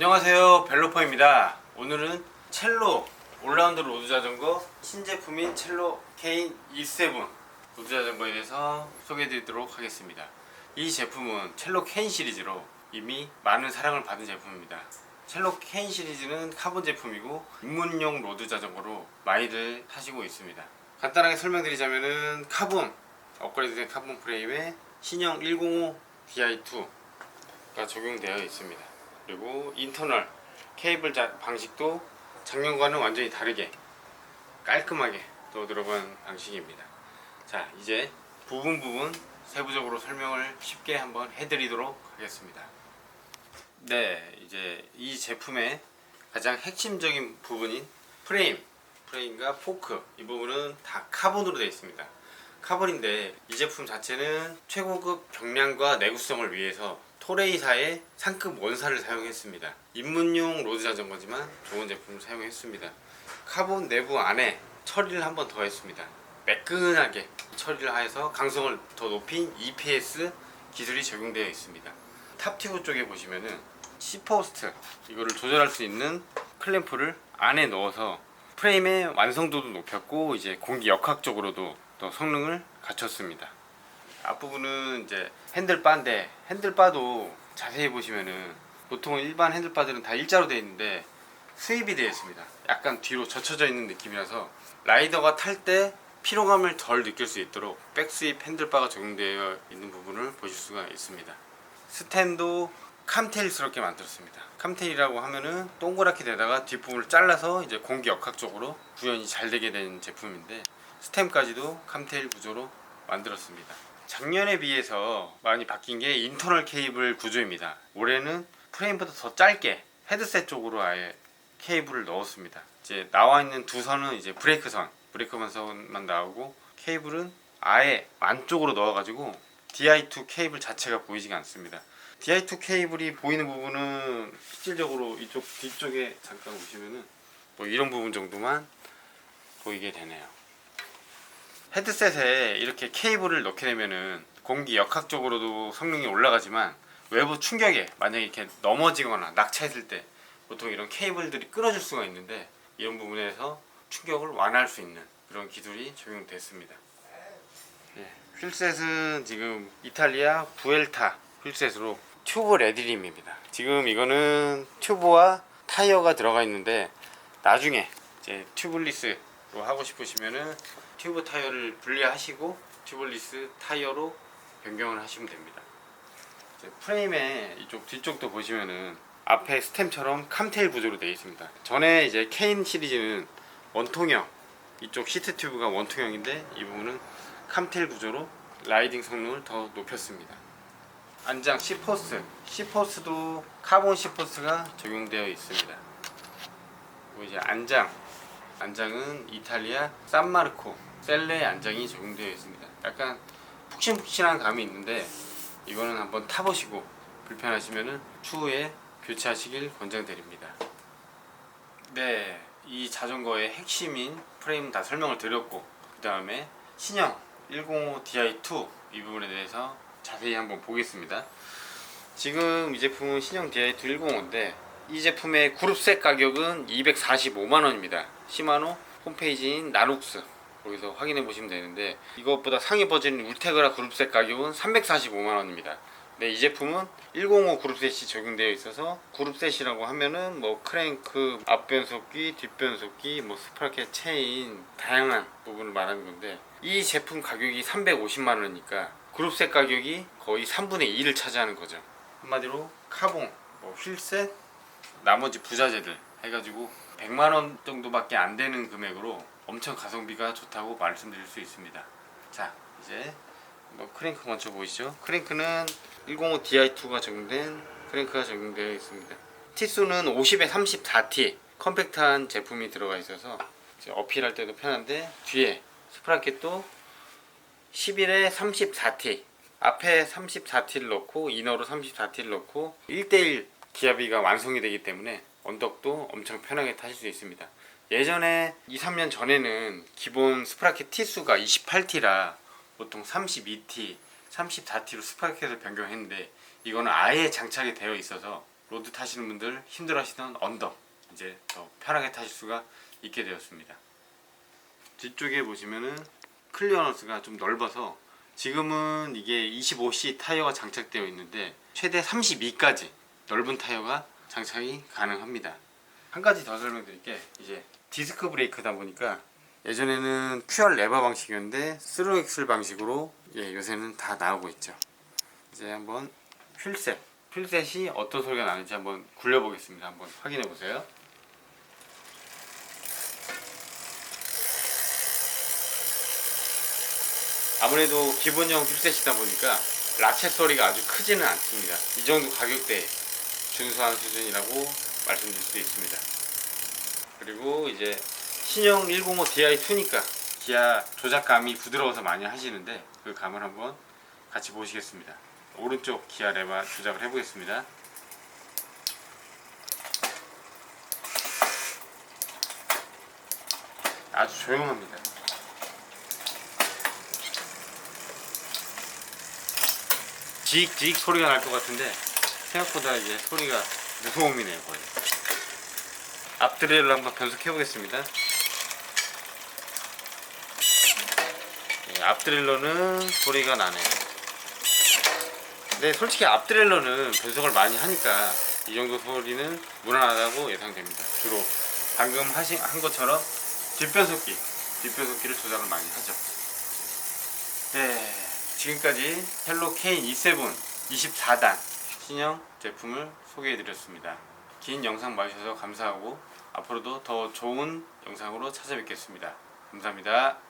안녕하세요. 벨로퍼입니다. 오늘은 첼로 올라운드 로드 자전거 신제품인 첼로 K E7 로드 자전거에 대해서 소개해 드리도록 하겠습니다. 이 제품은 첼로 K 시리즈로 이미 많은 사랑을 받은 제품입니다. 첼로 K 시리즈는 카본 제품이고 입문용 로드 자전거로 많이들 타시고 있습니다. 간단하게 설명드리자면은 카본 업그레이드된 카본 프레임에 신형 105 Di2가 적용되어 있습니다. 그리고 인터널 케이블 자- 방식도 작년과는 완전히 다르게 깔끔하게 또 들어간 방식입니다. 자, 이제 부분 부분 세부적으로 설명을 쉽게 한번 해드리도록 하겠습니다. 네, 이제 이 제품의 가장 핵심적인 부분인 프레임, 프레임과 포크 이 부분은 다 카본으로 되어 있습니다. 카본인데 이 제품 자체는 최고급 경량과 내구성을 위해서 토레이사의 상급 원사를 사용했습니다. 입문용 로드 자전거지만 좋은 제품을 사용했습니다. 카본 내부 안에 처리를 한 번 더 했습니다. 매끈하게 처리를 해서 강성을 더 높인 EPS 기술이 적용되어 있습니다. 탑튜브 쪽에 보시면은 C포스트 이거를 조절할 수 있는 클램프를 안에 넣어서 프레임의 완성도도 높였고 이제 공기 역학적으로도 더 성능을 갖췄습니다. 앞부분은 이제 핸들바인데 핸들바도 자세히 보시면은 보통 일반 핸들바들은 다 일자로 되어 있는데 수입이 되어 있습니다. 약간 뒤로 젖혀져 있는 느낌이라서 라이더가 탈 때 피로감을 덜 느낄 수 있도록 백스입 핸들바가 적용되어 있는 부분을 보실 수가 있습니다. 스탠도 캄테일스럽게 만들었습니다. 캄테일이라고 하면은 동그랗게 되다가 뒷부분을 잘라서 이제 공기 역학적으로 구현이 잘 되게 된 제품인데 스템까지도 캄테일 구조로 만들었습니다. 작년에 비해서 많이 바뀐 게 인터널 케이블 구조입니다. 올해는 프레임보다 더 짧게 헤드셋 쪽으로 아예 케이블을 넣었습니다. 이제 나와 있는 두 선은 이제 브레이크 선, 브레이크 선만 나오고 케이블은 아예 안쪽으로 넣어가지고 DI2 케이블 자체가 보이지가 않습니다. DI2 케이블이 보이는 부분은 실질적으로 이쪽 뒤쪽에 잠깐 보시면은 뭐 이런 부분 정도만 보이게 되네요. 헤드셋에 이렇게 케이블을 넣게 되면은 공기 역학적으로도 성능이 올라가지만 외부 충격에 만약에 이렇게 넘어지거나 낙차했을 때 보통 이런 케이블들이 끊어질 수가 있는데 이런 부분에서 충격을 완화할 수 있는 그런 기술이 적용됐습니다. 예, 휠셋은 지금 이탈리아 부엘타 휠셋으로 튜브 레디림입니다. 지금 이거는 튜브와 타이어가 들어가 있는데 나중에 이제 튜블리스 로 하고 싶으시면은 튜브 타이어를 분리하시고 튜블리스 타이어로 변경을 하시면 됩니다. 이제 프레임의 이쪽 뒤쪽도 보시면은 앞에 스템처럼 캄테일 구조로 되어 있습니다. 전에 이제 케인 시리즈는 원통형 이쪽 시트 튜브가 원통형인데 이 부분은 캄테일 구조로 라이딩 성능을 더 높였습니다. 안장 C포스, C포스도 카본 C포스가 적용되어 있습니다. 그리고 이제 안장, 안장은 이탈리아 산마르코 셀레 안장이 적용되어 있습니다. 약간 푹신푹신한 감이 있는데 이거는 한번 타보시고 불편하시면은 추후에 교체하시길 권장드립니다. 네, 이 자전거의 핵심인 프레임 다 설명을 드렸고 그 다음에 신형 105 Di2 이 부분에 대해서 자세히 한번 보겠습니다. 지금 이 제품은 신형 Di2 105인데 이 제품의 그룹셋 가격은 245만 원입니다. 시마노 홈페이지인 나룩스 거기서 확인해 보시면 되는데 이것보다 상위 버전인 울테그라 그룹셋 가격은 345만 원입니다. 네, 이 제품은 105 그룹셋이 적용되어 있어서 그룹셋이라고 하면은 뭐 크랭크, 앞변속기, 뒷변속기, 뭐 스프라켓 체인 다양한 부분을 말하는 건데 이 제품 가격이 350만 원이니까 그룹셋 가격이 거의 3분의 2를 차지하는 거죠. 한마디로 카본, 뭐 휠셋, 나머지 부자재들 해가지고 100만 원 정도밖에 안 되는 금액으로 엄청 가성비가 좋다고 말씀드릴 수 있습니다. 자, 이제 뭐 크랭크 먼저 보이시죠? 크랭크는 105 Di2가 적용된 크랭크가 적용되어 있습니다. 티수는 50에 34T 컴팩트한 제품이 들어가 있어서 어필할 때도 편한데 뒤에 스프라켓도 11에 34T 앞에 34T를 넣고 이너로 34T를 넣고 1대1 기압비가 완성이 되기 때문에 언덕도 엄청 편하게 타실 수 있습니다. 예전에 2, 3년 전에는 기본 스프라켓 T수가 28T라 보통 32T, 34T로 스프라켓을 변경했는데 이거는 아예 장착이 되어 있어서 로드 타시는 분들 힘들어 하시던 언덕 이제 더 편하게 타실 수가 있게 되었습니다. 뒤쪽에 보시면은 클리어런스가 좀 넓어서 지금은 이게 25C 타이어가 장착되어 있는데 최대 32까지 넓은 타이어가 장착이 가능합니다. 한 가지 더 설명드릴게 이제 디스크 브레이크다 보니까 예전에는 QR 레버 방식이었는데 스로 엑셀 방식으로 예, 요새는 다 나오고 있죠. 이제 한번 휠셋 휠셋이 어떤 소리가 나는지 한번 굴려 보겠습니다. 한번 확인해 보세요. 아무래도 기본형 휠셋이다 보니까 라쳇 소리가 아주 크지는 않습니다. 이 정도 가격대에 준수한 수준이라고 말씀드릴 수 있습니다. 그리고 이제 신형 105 Di2니까 기아 조작감이 부드러워서 많이 하시는데 그 감을 한번 같이 보시겠습니다. 오른쪽 기아 레바 조작을 해보겠습니다. 아주 조용합니다. 지익지익 소리가 날 것 같은데 생각보다 이제 소리가 무소음이네요 거의. 앞드레일로 한번 변속해 보겠습니다. 예, 앞드레일러는 소리가 나네요. 근데 솔직히 앞드레일러는 변속을 많이 하니까 이 정도 소리는 무난하다고 예상됩니다. 주로 방금 하신 한 것처럼 뒷변속기, 뒷변속기를 조작을 많이 하죠. 네, 지금까지 헬로 K E7 24단 신형 제품을 소개해드렸습니다. 긴 영상 봐주셔서 감사하고 앞으로도 더 좋은 영상으로 찾아뵙겠습니다. 감사합니다.